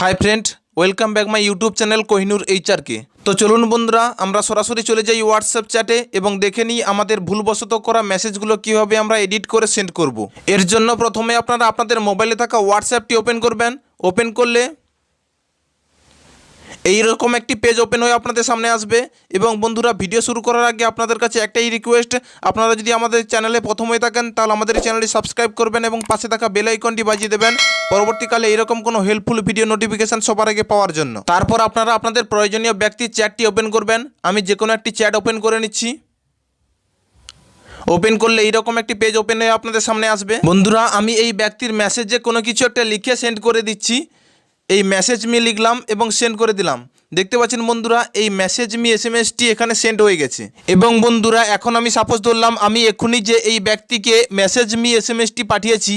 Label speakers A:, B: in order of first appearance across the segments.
A: Hi friend welcome back my YouTube channel Kohinoor HRK তো চলুন বন্ধুরা, আমরা সরাসরি চলে যাই হোয়াটসঅ্যাপ চ্যাটে এবং দেখে নিই আমাদের ভুলবশত করা মেসেজগুলো কীভাবে আমরা এডিট করে সেন্ড করব। এর জন্য প্রথমে আপনারা আপনাদের মোবাইলে থাকা হোয়াটসঅ্যাপটি ওপেন করবেন ওপেন করলে এইরকম একটি পেজ ওপেন হয়ে আপনাদের সামনে আসবে। এবং বন্ধুরা ভিডিও শুরু করার আগে আপনাদের কাছে একটাই রিকোয়েস্ট আপনারা যদি আমাদের চ্যানেলে প্রথম হয়ে থাকেন, তাহলে আমাদের চ্যানেলটি সাবস্ক্রাইব করবেন এবং পাশে থাকা বেল আইকনটি বাজিয়ে দেবেন। পরবর্তীকালে এরকম কোনো হেল্পফুল ভিডিও নোটিফিকেশান সবার আগে পাওয়ার জন্য। তারপর আপনারা আপনাদের প্রয়োজনীয় ব্যক্তির চ্যাটটি ওপেন করবেন। আমি যে কোনো একটি চ্যাট ওপেন করে নিচ্ছি। ওপেন করলে এইরকম একটি পেজ ওপেন হয়ে আপনাদের সামনে আসবে। বন্ধুরা, আমি এই ব্যক্তির মেসেজে কোনো কিছু একটা লিখে সেন্ড করে দিচ্ছি। এই মেসেজ মি লিখলাম এবং সেন্ড করে দিলাম। দেখতে পাচ্ছেন বন্ধুরা, এই message me S M ST এখানে সেন্ড হয়ে গেছে। এবং বন্ধুরা, এখন আমি সাপোজ ধরলাম, আমি এক্ষুনি যে এই ব্যক্তিকে message me S M ST পাঠিয়েছি,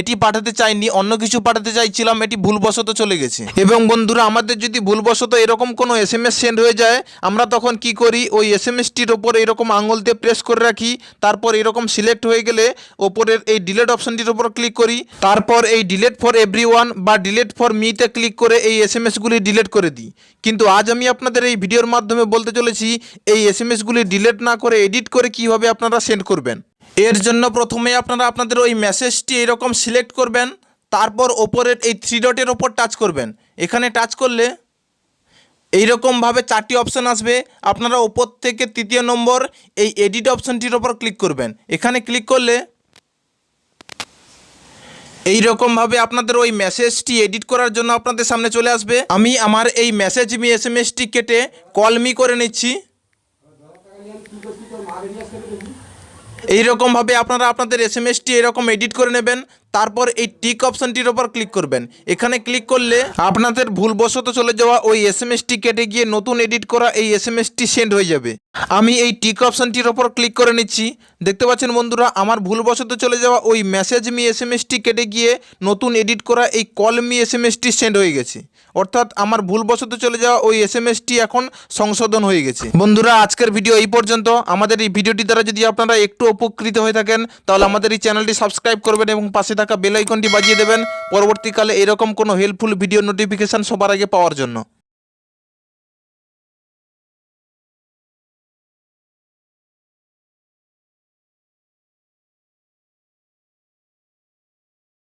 A: এটি পাঠাতে চাইনি, অন্য কিছু পাঠাতে চাইছিলাম, এটি ভুলবশত চলে গেছে। এবং বন্ধুরা, আমাদের যদি ভুলবশত এরকম কোনো এস এম এস সেন্ড হয়ে যায়, আমরা তখন কি করি, ওই এস এম এসটির ওপর এরকম আঙুল দিয়ে প্রেস করে রাখি, তারপর এরকম সিলেক্ট হয়ে গেলে ওপরের এই ডিলেট অপশনটির ওপর ক্লিক করি, তারপর এই ডিলেট ফর এভরি বা ডিলেট ফর মিতে ক্লিক করে এই এস এম এসগুলি ডিলেট করে দিই। কিন্তু আজ আমি আপনাদের এই ভিডিওর মাধ্যমে বলতে চলেছি, এই এস এম এসগুলি ডিলেট না করে এডিট করে কীভাবে আপনারা সেন্ড করবেন। এর জন্য প্রথমে আপনারা আপনাদের ওই মেসেজটি এরকম সিলেক্ট করবেন, তারপর ওপরের এই থ্রি ডটের ওপর টাচ করবেন। এখানে টাচ করলে এইরকমভাবে চারটি অপশান আসবে। আপনারা ওপর থেকে তৃতীয় নম্বর এই এডিট অপশানটির ওপর ক্লিক করবেন। এখানে ক্লিক করলে এই রকমভাবে আপনাদের ওই মেসেজটি এডিট করার জন্য আপনাদের সামনে চলে আসবে। আমি আমার এই message me S M ST কেটে কল মি করে নিচ্ছি। এইরকমভাবে আপনারা আপনাদের এস এম এসটি এরকম এডিট করে নেবেন, তারপর এই টিক অপশানটির ওপর ক্লিক করবেন। এখানে ক্লিক করলে আপনাদের ভুলবশত চলে যাওয়া ওই এস এম এসটি কেটে গিয়ে নতুন এডিট করা এই এস এম এসটি সেন্ড হয়ে যাবে। আমি এই টিক অপশানটির ওপর ক্লিক করে নিচ্ছি। দেখতে পাচ্ছেন বন্ধুরা, আমার ভুলবশত চলে যাওয়া ওই message me S M ST কেটে গিয়ে নতুন এডিট করা এই call me S M ST send হয়ে গেছে। অর্থাৎ আমার ভুলবশত চলে যাওয়া ওই এস এম এসটি এখন সংশোধন হয়ে গেছে। বন্ধুরা, আজকের ভিডিও এই পর্যন্ত। আমাদের এই ভিডিওটি দ্বারা যদি আপনারা একটু উপকৃত হয়ে থাকেন, তাহলে আমাদের এই চ্যানেলটি সাবস্ক্রাইব করবেন এবং পাশে থাকা বেল আইকনটি বাজিয়ে দেবেন। পরবর্তীকালে এরকম কোনো হেল্পফুল ভিডিও নোটিফিকেশান সবার আগে পাওয়ার জন্য।